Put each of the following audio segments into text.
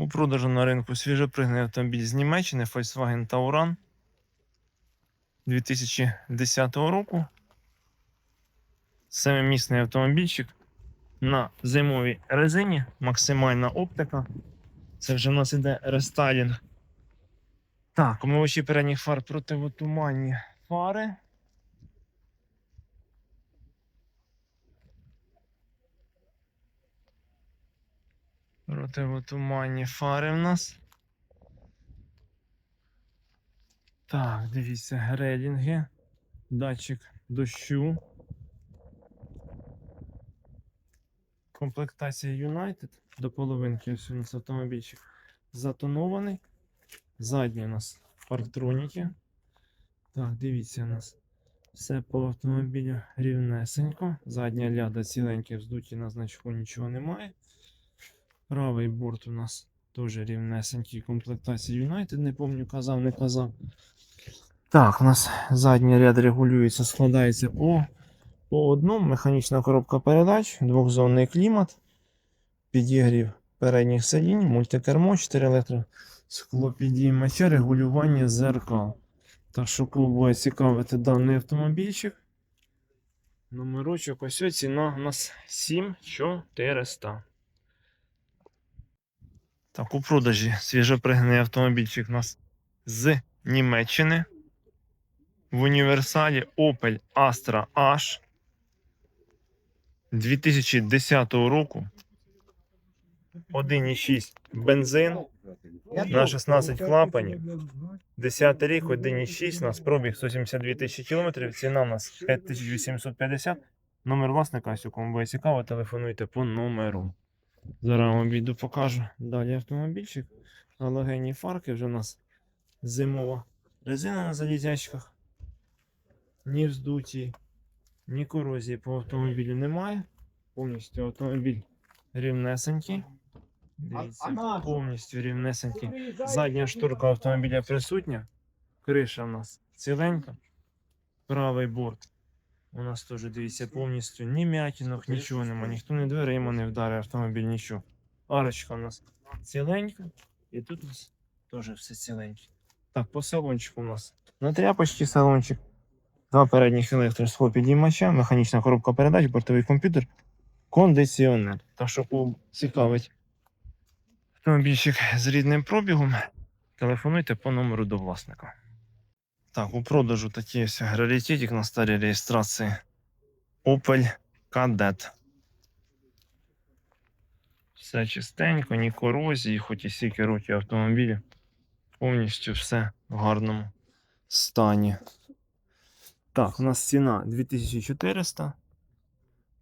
У продажу на ринку свіжопригнаний автомобіль з Німеччини Volkswagen Tauran 2010 року. Семимісний автомобільчик на зимовій резині, максимальна оптика. Це вже в нас іде рестайлінг. Так, омивачі передніх фар противотуманні фари. Противотуманні фари в нас. Так, дивіться, грейдінги, датчик дощу. Комплектація United до половинки ось у нас автомобільчик затонований. Задні у нас парктроніки. Так, дивіться у нас. Все по автомобілю рівнесенько. Задня ляда ціленьке вздуті на значку нічого немає. Правий борт у нас теж рівнесенький. Комплектація United, не пам'ятаю, казав, не казав. Так, у нас задній ряд регулюється, складається по, по одному. Механічна коробка передач, двохзонний клімат, підігрів передніх сидінь, мультикермо, 4 електро, склопідіймача, регулювання зеркал. Так що буде цікавити даний автомобільчик. Номерочок ось, ціна у нас 7400. Так, у продажі свіжопригнаний автомобільчик у нас з Німеччини. В універсалі Opel Astra H 2010 року. 1,6 бензин на 16 клапанів. 10 рік, 1,6, у нас пробіг 172 тисячі кілометрів, ціна у нас 5850. Номер власника, кому буде цікаво, телефонуйте по номеру. Зараз вам відео покажу. Далі автомобільчик. Галогенні фарки вже у нас зимова резина на залізячках. Ні вздуті, ні корозії по автомобілю немає. Повністю автомобіль рівнесенький. Дивіться, повністю рівнесенький. Задня шторка автомобіля присутня. Криша у нас ціленька. Правий борт. У нас теж дивіться повністю ні м'ятінок, нічого нема. Ніхто не дверима не вдарив автомобіль, нічого. Арочка у нас ціленька. І тут у нас теж все ціленьке. Так, по салончику у нас. На тряпочці салончик. Два передніх електросхопідіймача, механічна коробка передач, бортовий комп'ютер, кондиціонер. Так що кого цікавить автомобільчик з рідним пробігом, телефонуйте по номеру до власника. Так, у продажу такий ось раритетик на старій реєстрації Opel Kadett. Все чистенько, ні корозії, хоч і стільки років автомобілі. Повністю все в гарному стані. Так, у нас ціна 2400.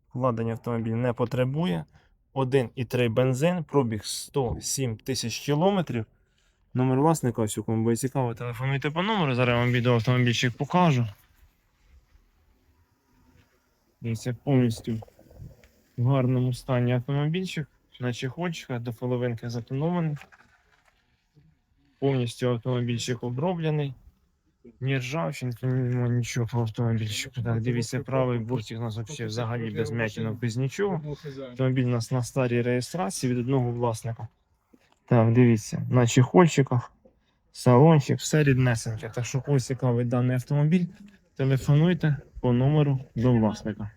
Вкладення автомобіль не потребує. 1,3 бензин, пробіг 107 тисяч кілометрів. Номер власника, ось у кому буде цікаво, телефонуйте по номеру. Зараз я вам відео автомобільчик покажу. Дивіться, повністю в гарному стані автомобільчик. На чехольчиках до половинки затонований. Повністю автомобільчик оброблений. Ні ржавчинки, ні, нічого по автомобільчику. Так, дивіться, правий бортик у нас взагалі, взагалі без м'ятінок, без нічого. Автомобіль у нас на старій реєстрації від одного власника. Так, дивіться, на чехольчиках, салончик, все ріднесеньке. Так що когось цікавий даний автомобіль, телефонуйте по номеру до власника.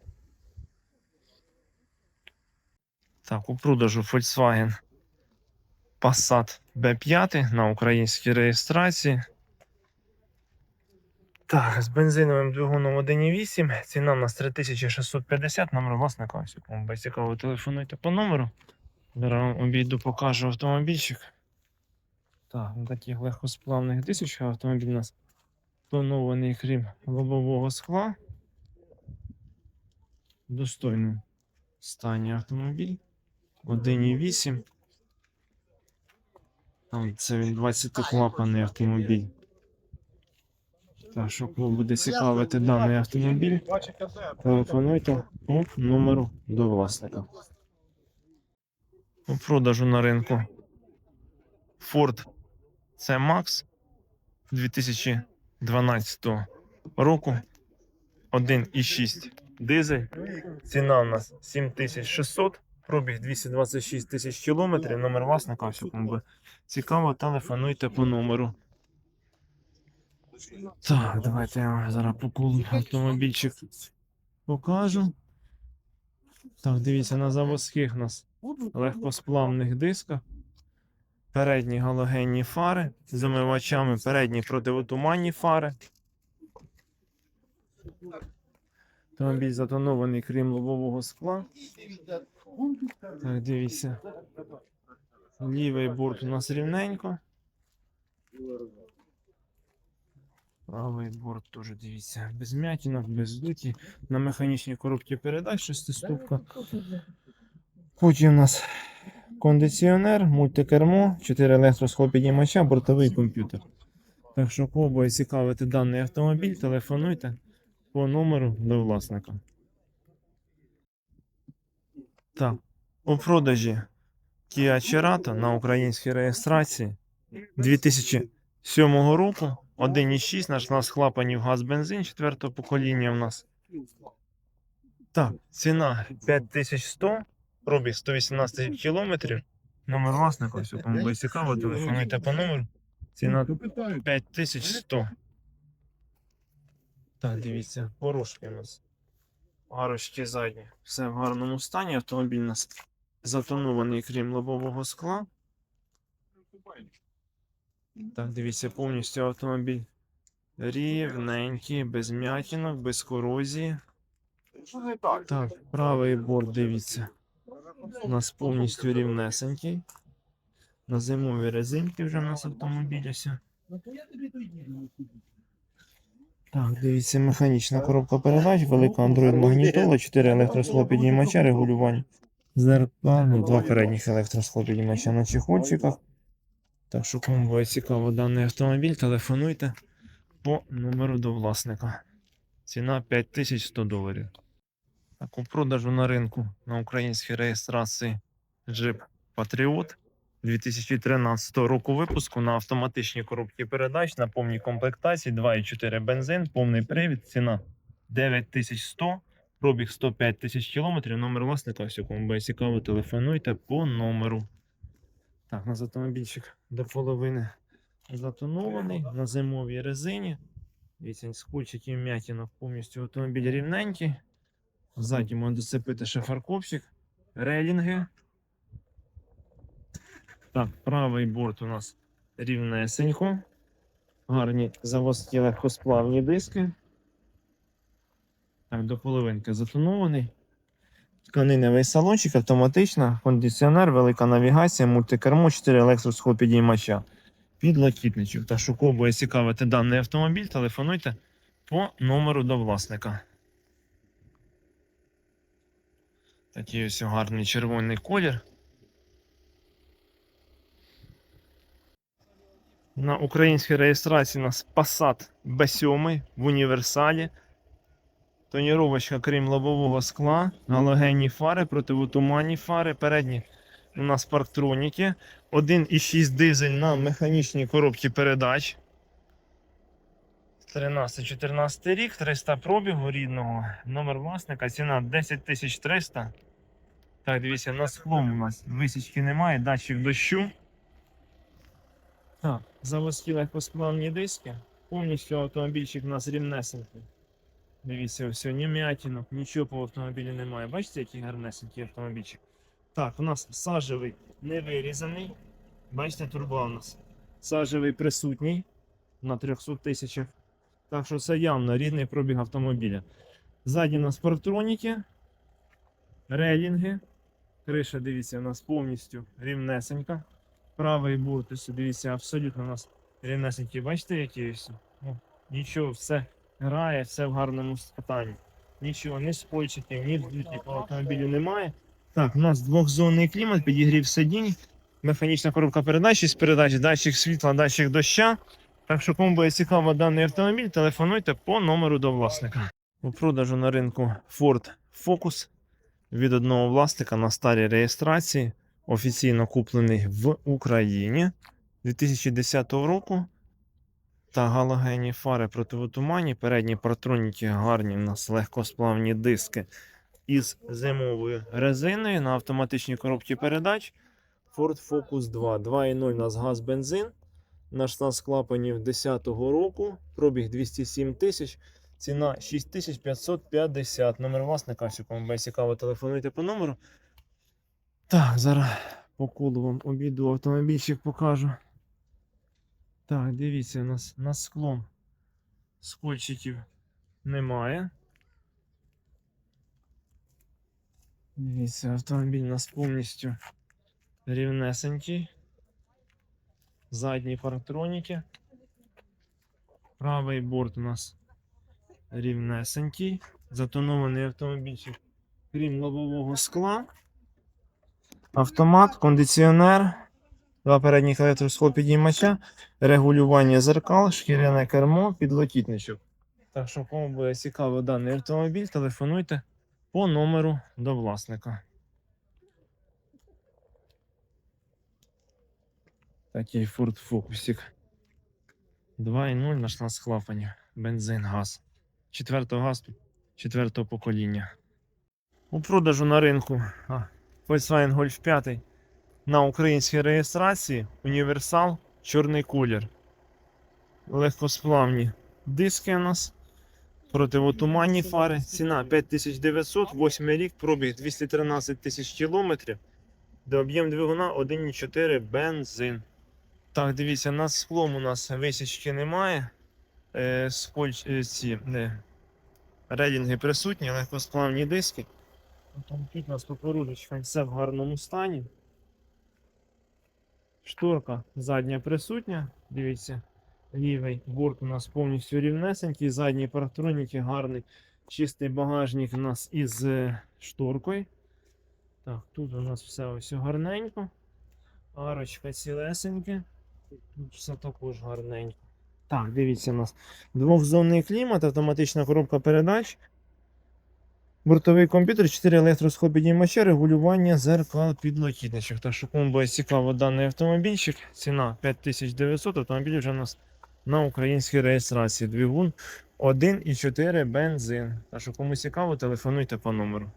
Так, у продажу Volkswagen Passat B5 на українській реєстрації. Так, з бензиновим двигуном 1.8. Ціна у нас 3650, номер власника. Кому цікаво, телефонуйте по номеру. Зараз вам обійду, покажу автомобільчик. Так, на таких легкосплавних дисочках автомобіль у нас тонований крім лобового скла. В достойному стані автомобіль. 1.8. Там це він 20 клапаний автомобіль. Так, що кого буде цікавити даний автомобіль, телефонуйте по номеру до власника. У продажу на ринку Ford C-Max 2012 року. 1,6 дизель. Ціна у нас 7600. Пробіг 226 тисяч кілометрів. Номер власника, все буде цікаво, телефонуйте по номеру. Так, давайте я зараз по автомобільчик покажу. Так, дивіться, на заводських нас легкосплавних дисках. Передні галогенні фари з омивачами, передні противотуманні фари. Автомобіль затонований крім лобового скла. Так, дивіться. Лівий борт у нас рівненько. Правий борт теж дивіться. Без м'ятінок, без дуті. На механічній коробці передач шестиступка. Потім у нас кондиціонер, мультикермо, 4 електросхлопідіймача, бортовий комп'ютер. Так що, кого буде цікавити даний автомобіль, телефонуйте по номеру до власника. Так, у продажі Kia Cerato на українській реєстрації 2007 року. 1,6 наш у нас клапанів газ бензин 4 покоління у нас. Так, ціна 5100, пробіг 118 кілометрів. Номер власника, все, кому буде цікаво, телефонуйте по номеру. Ціна 5100. Так, дивіться, порушки у нас. Арочки задні. Все в гарному стані. Автомобіль у нас затонований, крім лобового скла. Так, дивіться, повністю автомобіль рівненький, без м'ятінок, без корозії. Так, правий борт, дивіться. У нас повністю рівнесенький. На зимові резинки вже у нас автомобіль ось. Так, дивіться, механічна коробка передач, велика Android магнітола, 4 електросхлопідіймача, регулювання зеркал, два передніх електросхлопідіймача на чехольчиках. Так що, кому буде цікаво даний автомобіль, телефонуйте по номеру до власника. Ціна 5100 доларів. Так, у продажу на ринку на українській реєстрації Jeep Patriot 2013 року випуску на автоматичній коробці передач на повній комплектації 2,4 бензин, повний привід, ціна 9100, пробіг 105 тисяч кілометрів. Номер власника, все, кому буде цікаво, телефонуйте по номеру. Так, нас автомобільчик до половини затонований на зимовій резині. Дивіться, з кульчиків м'ятінок повністю автомобіль рівненький. Ззаді можна доцепити ще фаркопчик, рейлінги. Так, правий борт у нас рівнесенько. Гарні заводські легкосплавні диски. Так, до половинки затонований. Тканиневий салончик, автоматична, кондиціонер, велика навігація, мультикермо, 4 електросхлопідіймача. Підлокітничок. Та буде цікавити даний автомобіль, телефонуйте по номеру до власника. Такий ось гарний червоний колір. На українській реєстрації у нас Passat B7 в універсалі. Тоніровочка, крім лобового скла, галогенні фари, противотуманні фари, передні у нас парктроніки. 1,6 дизель на механічній коробці передач. 13-14 рік, 300 пробігу рідного. Номер власника, ціна 10 300. Так, дивіться, на склом у нас висічки немає, датчик дощу. Так, заводські легкосплавні диски. Повністю автомобільчик у нас рівнесенький. Дивіться, все, ні м'ятінок, нічого по автомобілю немає. Бачите, який гарнесенький автомобільчик. Так, у нас сажевий не вирізаний. Бачите, турба у нас сажевий присутній на 300 тисячах. Так що це явно рідний пробіг автомобіля. Ззаді у нас парктроніки, рейлінги. Криша, дивіться, у нас повністю рівнесенька. Правий борт, дивіться, абсолютно у нас рівнесенький. Бачите, які ось? Ну, нічого, все грає, все в гарному стані. Нічого, ні спойчиків, ні вдуті по автомобілю немає. Так, у нас двохзонний клімат, підігрів сидінь, механічна коробка передач, шість передач, датчик світла, датчик доща. Так що, кому буде цікаво даний автомобіль, телефонуйте по номеру до власника. У продажу на ринку Ford Focus від одного власника на старій реєстрації, офіційно куплений в Україні 2010 року. Та галогенні фари противотуманні, передні партроніки гарні, у нас легкосплавні диски із зимовою резиною на автоматичній коробці передач. Ford Focus 2. 2.0 у нас газ бензин. На 16 клапанів 10-го року. Пробіг 207 тисяч. Ціна 6550. Номер власника, що кому буде цікаво, телефонуйте по номеру. Так, зараз по колу вам обіду автомобільчик покажу. Так, дивіться, у нас на склом скольчиків немає. Дивіться, автомобіль у нас повністю рівнесенький. Задні парктроніки. Правий борт у нас рівнесенький. Затонований автомобільчик, крім лобового скла. Автомат, кондиціонер, два передніх електросхлопідіймача, регулювання зеркал, шкіряне кермо, підлокітничок. Так що, кому буде цікаво даний автомобіль, телефонуйте по номеру до власника. Такий Ford Focusик. 2.0 на 16 клапанів. Бензин, газ. Четвертого газ, четвертого покоління. У продажу на ринку а, Volkswagen Golf 5 на українській реєстрації універсал чорний колір. Легкосплавні диски у нас. Противотуманні фари. Ціна 5900, 8 рік, пробіг 213 тисяч кілометрів. Де об'єм двигуна 1,4 бензин. Так, дивіться, на склом у нас висічки немає. Е, скольч, е, ці, не, рейдинги присутні, легкосплавні диски. Там тут у нас покорудочка все в гарному стані. Шторка задня присутня. Дивіться, лівий борт у нас повністю рівнесенький, задні парктроніки гарний. Чистий багажник у нас із е, шторкою. Так, тут у нас все ось гарненько. Арочка цілесеньке. Тут все також гарненько. Так, дивіться у нас двохзонний клімат, автоматична коробка передач. Бортовий комп'ютер, 4 електросхопідіймача, регулювання зеркал підлокітничок. Так що кому буде цікаво даний автомобільчик. Ціна 5900, автомобіль вже у нас на українській реєстрації. Двигун 1,4 бензин. Так що кому цікаво, телефонуйте по номеру.